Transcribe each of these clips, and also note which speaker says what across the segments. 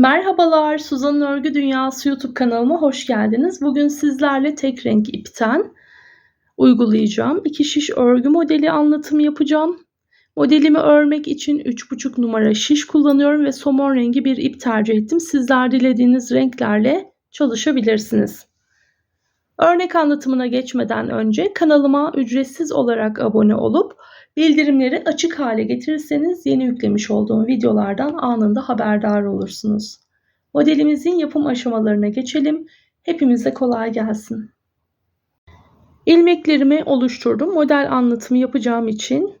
Speaker 1: Merhabalar, Suzan'ın Örgü Dünyası YouTube kanalıma hoş geldiniz. Bugün sizlerle tek renk ipten uygulayacağım. İki şiş örgü modeli anlatımı yapacağım. Modelimi örmek için 3,5 numara şiş kullanıyorum ve somon rengi bir ip tercih ettim. Sizler dilediğiniz renklerle çalışabilirsiniz. Örnek anlatımına geçmeden önce kanalıma ücretsiz olarak abone olup bildirimleri açık hale getirirseniz yeni yüklemiş olduğum videolardan anında haberdar olursunuz. Modelimizin yapım aşamalarına geçelim. Hepimize kolay gelsin. İlmeklerimi oluşturdum. Model anlatımı yapacağım için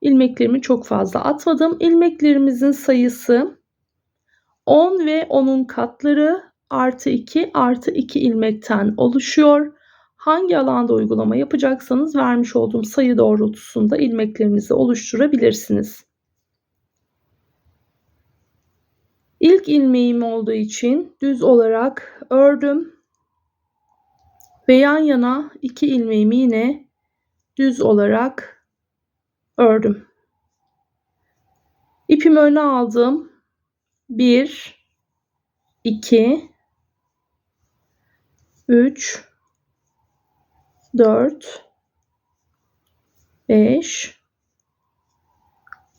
Speaker 1: ilmeklerimi çok fazla atmadım. İlmeklerimizin sayısı 10 ve 10'un katları artı 2 artı 2 ilmekten oluşuyor. Hangi alanda uygulama yapacaksanız vermiş olduğum sayı doğrultusunda ilmeklerinizi oluşturabilirsiniz. İlk ilmeğim olduğu için düz olarak ördüm ve yan yana iki ilmeğimi yine düz olarak ördüm. İpimi öne aldım. 1 2 3 4 5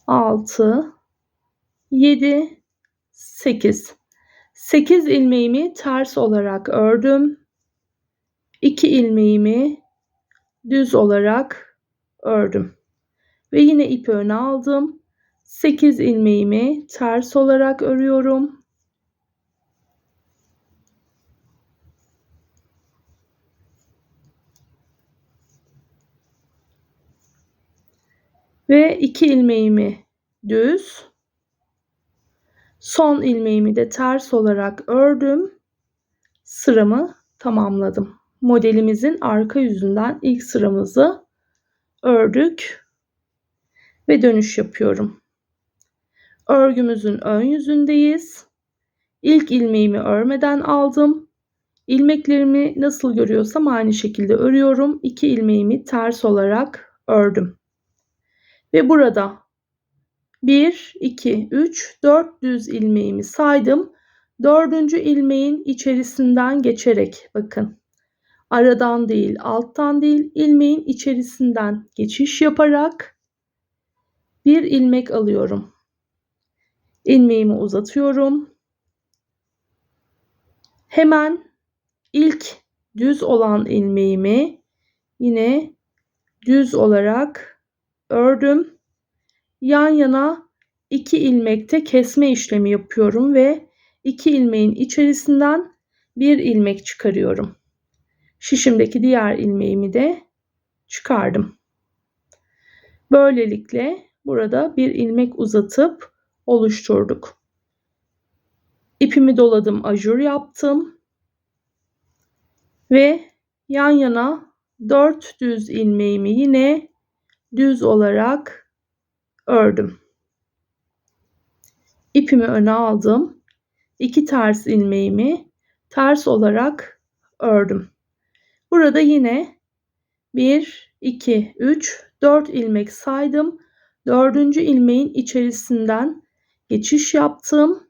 Speaker 1: 6 7 8 8 ilmeğimi ters olarak ördüm. 2 ilmeğimi düz olarak ördüm. Ve yine ipi öne aldım. 8 ilmeğimi ters olarak örüyorum. Ve iki ilmeğimi düz son ilmeğimi de ters olarak ördüm. Sıramı tamamladım. Modelimizin arka yüzünden ilk sıramızı ördük ve dönüş yapıyorum. Örgümüzün ön yüzündeyiz. İlk ilmeğimi örmeden aldım. İlmeklerimi nasıl görüyorsam aynı şekilde örüyorum. İki ilmeğimi ters olarak ördüm ve burada 1, 2, 3, 4 düz ilmeğimi saydım. Dördüncü ilmeğin içerisinden geçerek bakın. Aradan değil, alttan değil, ilmeğin içerisinden geçiş yaparak bir ilmek alıyorum. İlmeğimi uzatıyorum. Hemen ilk düz olan ilmeğimi yine düz olarak ördüm. Yan yana iki ilmekte kesme işlemi yapıyorum ve iki ilmeğin içerisinden bir ilmek çıkarıyorum. Şişimdeki diğer ilmeğimi de çıkardım. Böylelikle burada bir ilmek uzatıp oluşturduk. İpimi doladım, ajur yaptım. Ve yan yana 4 düz ilmeğimi yine düz olarak ördüm. İpimi öne aldım. İki ters ilmeğimi ters olarak ördüm. Burada yine 1, 2, 3, 4 ilmek saydım. Dördüncü ilmeğin içerisinden geçiş yaptım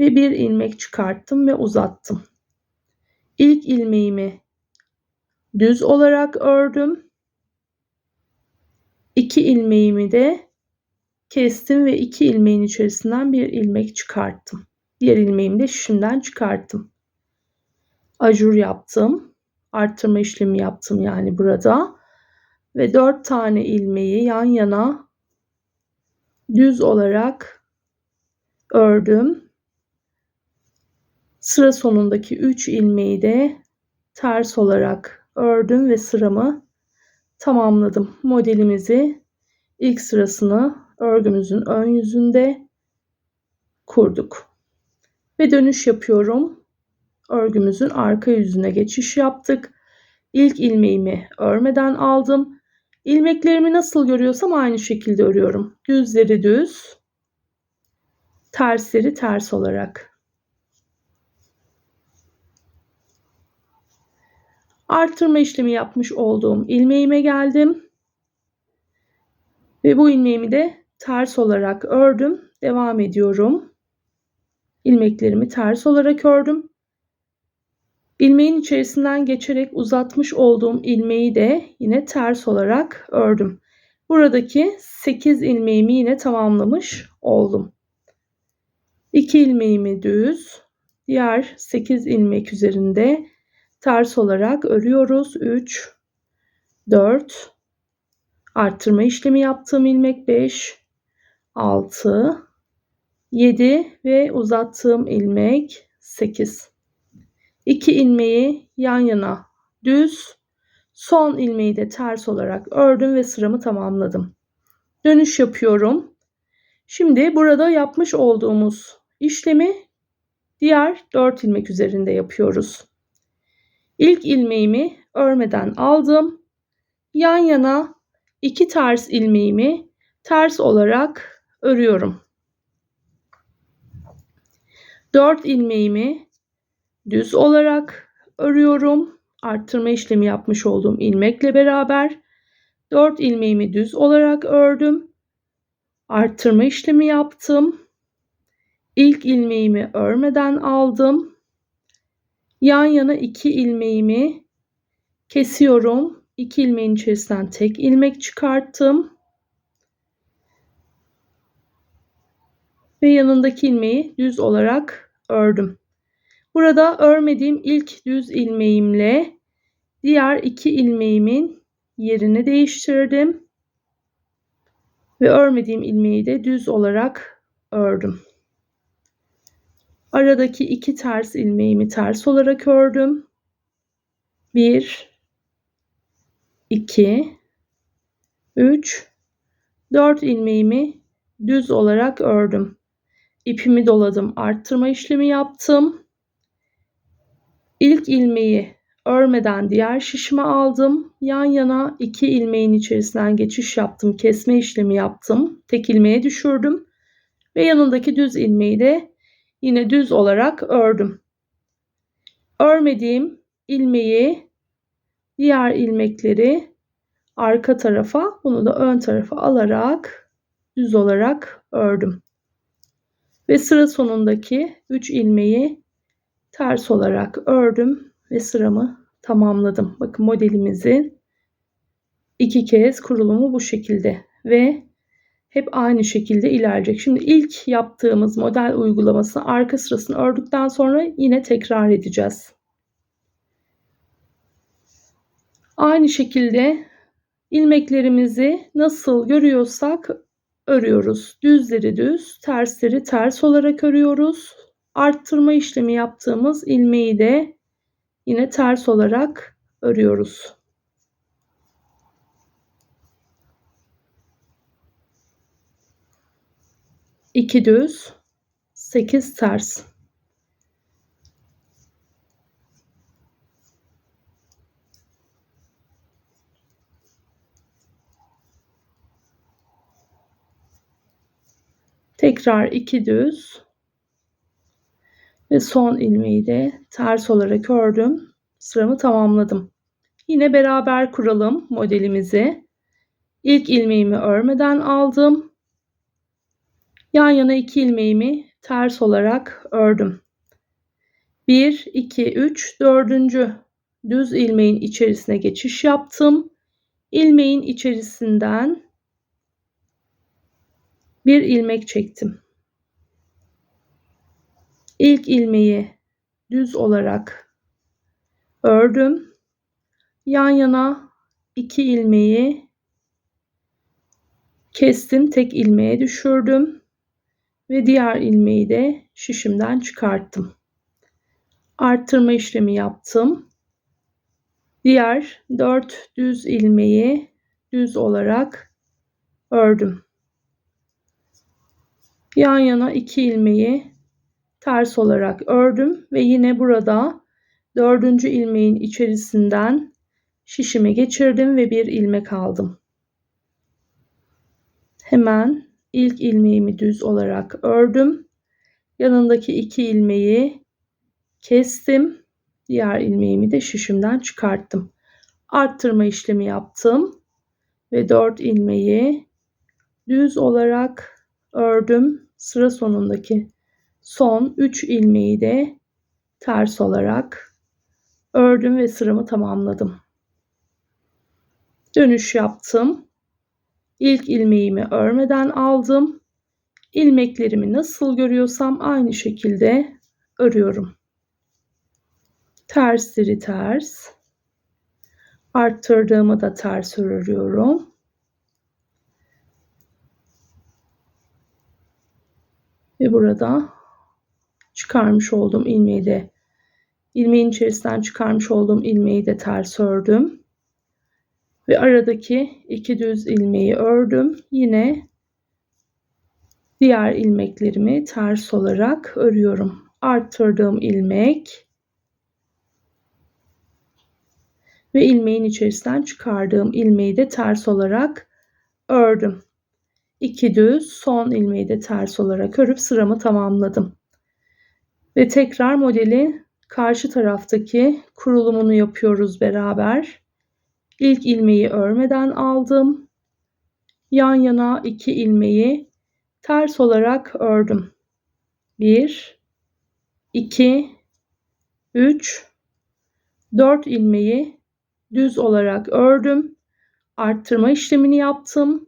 Speaker 1: ve bir ilmek çıkarttım ve uzattım. İlk ilmeğimi düz olarak ördüm. 2 ilmeğimi de kestim ve 2 ilmeğin içerisinden bir ilmek çıkarttım. Diğer ilmeğimi de şişimden çıkarttım. Ajur yaptım. Arttırma işlemi yaptım yani burada. Ve 4 tane ilmeği yan yana düz olarak ördüm. Sıra sonundaki 3 ilmeği de ters olarak ördüm ve sıramı tamamladım. Modelimizi ilk sırasını örgümüzün ön yüzünde kurduk. Ve dönüş yapıyorum. Örgümüzün arka yüzüne geçiş yaptık. İlk ilmeğimi örmeden aldım. İlmeklerimi nasıl görüyorsam aynı şekilde örüyorum. Düzleri düz, tersleri ters olarak. Artırma işlemi yapmış olduğum ilmeğime geldim. Ve bu ilmeğimi de ters olarak ördüm. Devam ediyorum. ilmeklerimi ters olarak ördüm. İlmeğin içerisinden geçerek uzatmış olduğum ilmeği de yine ters olarak ördüm. Buradaki 8 ilmeğimi yine tamamlamış oldum. 2 ilmeğimi düz, diğer 8 ilmek üzerinde ters olarak örüyoruz. 3 4 arttırma işlemi yaptığım ilmek 5 6 7 ve uzattığım ilmek 8 2 ilmeği yan yana düz son ilmeği de ters olarak ördüm ve sıramı tamamladım. Dönüş yapıyorum. Şimdi burada yapmış olduğumuz işlemi diğer 4 ilmek üzerinde yapıyoruz İlk ilmeğimi örmeden aldım yan yana iki ters ilmeğimi ters olarak örüyorum. 4 ilmeğimi düz olarak örüyorum. Arttırma işlemi yapmış olduğum ilmekle beraber 4 ilmeğimi düz olarak ördüm. Arttırma işlemi yaptım. İlk ilmeğimi örmeden aldım. Yan yana 2 ilmeğimi kesiyorum. 2 ilmeğin içerisinden tek ilmek çıkarttım. Ve yanındaki ilmeği düz olarak ördüm. Burada örmediğim ilk düz ilmeğimle diğer iki ilmeğimin yerini değiştirdim. Ve örmediğim ilmeği de düz olarak ördüm. Aradaki iki ters ilmeğimi ters olarak ördüm. 1 2 3 4 ilmeğimi düz olarak ördüm. İpimi doladım. Arttırma işlemi yaptım. İlk ilmeği örmeden diğer şişime aldım. Yan yana iki ilmeğin içerisinden geçiş yaptım. Kesme işlemi yaptım. Tek ilmeğe düşürdüm. Ve yanındaki düz ilmeği de yine düz olarak ördüm. Örmediğim ilmeği diğer ilmekleri arka tarafa bunu da ön tarafa alarak düz olarak ördüm. Ve sıra sonundaki 3 ilmeği ters olarak ördüm ve sıramı tamamladım. Bakın modelimizin iki kez kurulumu bu şekilde ve hep aynı şekilde ilerleyecek. Şimdi ilk yaptığımız model uygulamasını arka sırasını ördükten sonra yine tekrar edeceğiz. Aynı şekilde ilmeklerimizi nasıl görüyorsak örüyoruz. Düzleri düz, tersleri ters olarak örüyoruz. Arttırma işlemi yaptığımız ilmeği de yine ters olarak örüyoruz. İki düz, sekiz ters. Tekrar iki düz ve son ilmeği de ters olarak ördüm. Sıramı tamamladım. Yine beraber kuralım modelimizi. İlk ilmeğimi örmeden aldım. Yan yana iki ilmeğimi ters olarak ördüm. 1, 2, 3, 4. düz ilmeğin içerisine geçiş yaptım. İlmeğin içerisinden bir ilmek çektim. İlk ilmeği düz olarak ördüm. Yan yana iki ilmeği kestim. Tek ilmeğe düşürdüm ve diğer ilmeği de şişimden çıkarttım. Arttırma işlemi yaptım. Diğer 4 düz ilmeği düz olarak ördüm. Yan yana iki ilmeği ters olarak ördüm ve yine burada dördüncü ilmeğin içerisinden şişime geçirdim ve bir ilmek aldım. Hemen ilk ilmeğimi düz olarak ördüm. Yanındaki iki ilmeği kestim. Diğer ilmeğimi de şişimden çıkarttım. Arttırma işlemi yaptım ve 4 ilmeği düz olarak ördüm. Sıra sonundaki son 3 ilmeği de ters olarak ördüm ve sıramı tamamladım. Dönüş yaptım. İlk ilmeğimi örmeden aldım. İlmeklerimi nasıl görüyorsam aynı şekilde örüyorum. Tersleri ters. Arttırdığımı da ters örüyorum. Ve burada çıkarmış olduğum ilmeği de ilmeğin içerisinden çıkarmış olduğum ilmeği de ters ördüm. Ve aradaki iki düz ilmeği ördüm. Yine diğer ilmeklerimi ters olarak örüyorum. Arttırdığım ilmek ve ilmeğin içerisinden çıkardığım ilmeği de ters olarak ördüm. 2 düz son ilmeği de ters olarak örüp sıramı tamamladım. Ve tekrar modeli karşı taraftaki kurulumunu yapıyoruz beraber. İlk ilmeği örmeden aldım. Yan yana iki ilmeği ters olarak ördüm. 1 2 3 4 ilmeği düz olarak ördüm. Arttırma işlemini yaptım.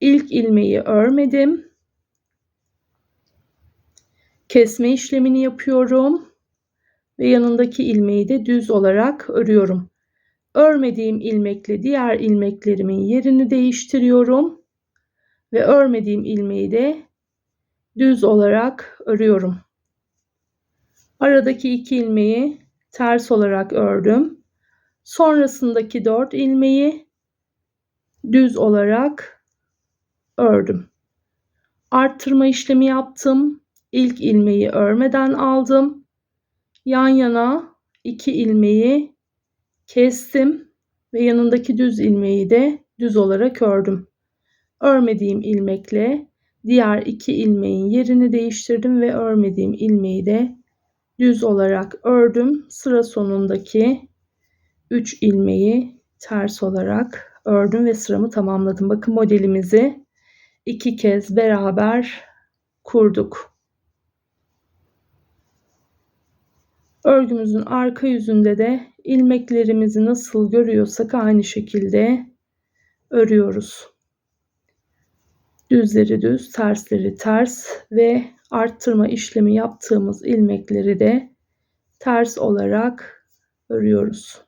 Speaker 1: İlk ilmeği örmedim. Kesme işlemini yapıyorum ve yanındaki ilmeği de düz olarak örüyorum. Örmediğim ilmekle diğer ilmeklerimin yerini değiştiriyorum ve örmediğim ilmeği de düz olarak örüyorum. Aradaki iki ilmeği ters olarak ördüm. Sonrasındaki 4 ilmeği düz olarak ördüm. Arttırma işlemi yaptım. İlk ilmeği örmeden aldım. Yan yana iki ilmeği kestim ve yanındaki düz ilmeği de düz olarak ördüm. Örmediğim ilmekle diğer iki ilmeğin yerini değiştirdim ve örmediğim ilmeği de düz olarak ördüm. Sıra sonundaki 3 ilmeği ters olarak ördüm ve sıramı tamamladım. Bakın modelimizi iki kez beraber kurduk. Örgümüzün arka yüzünde de ilmeklerimizi nasıl görüyorsak aynı şekilde örüyoruz. Düzleri düz, tersleri ters ve arttırma işlemi yaptığımız ilmekleri de ters olarak örüyoruz.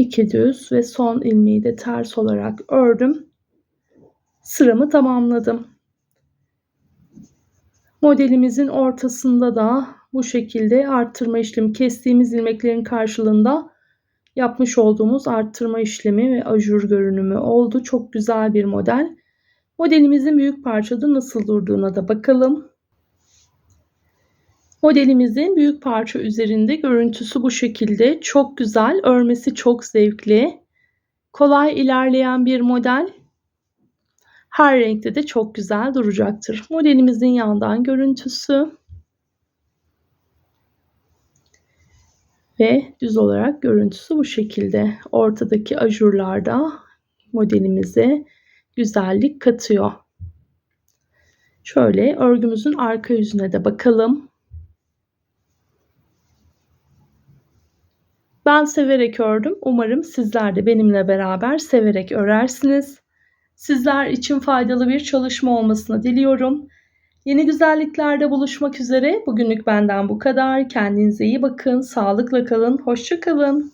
Speaker 1: 2 düz ve son ilmeği de ters olarak ördüm. Sıramı tamamladım. Modelimizin ortasında da bu şekilde arttırma işlemi kestiğimiz ilmeklerin karşılığında yapmış olduğumuz arttırma işlemi ve ajur görünümü oldu. Çok güzel bir model. Modelimizin büyük parçada nasıl durduğuna da bakalım. Modelimizin büyük parça üzerinde görüntüsü bu şekilde. Çok güzel, örmesi çok zevkli. Kolay ilerleyen bir model. Her renkte de çok güzel duracaktır. Modelimizin yandan görüntüsü. Ve düz olarak görüntüsü bu şekilde. Ortadaki ajurlarda modelimize güzellik katıyor. Şöyle örgümüzün arka yüzüne de bakalım. Ben severek ördüm. Umarım sizler de benimle beraber severek örersiniz. Sizler için faydalı bir çalışma olmasını diliyorum. Yeni güzelliklerde buluşmak üzere. Bugünlük benden bu kadar. Kendinize iyi bakın. Sağlıkla kalın. Hoşça kalın.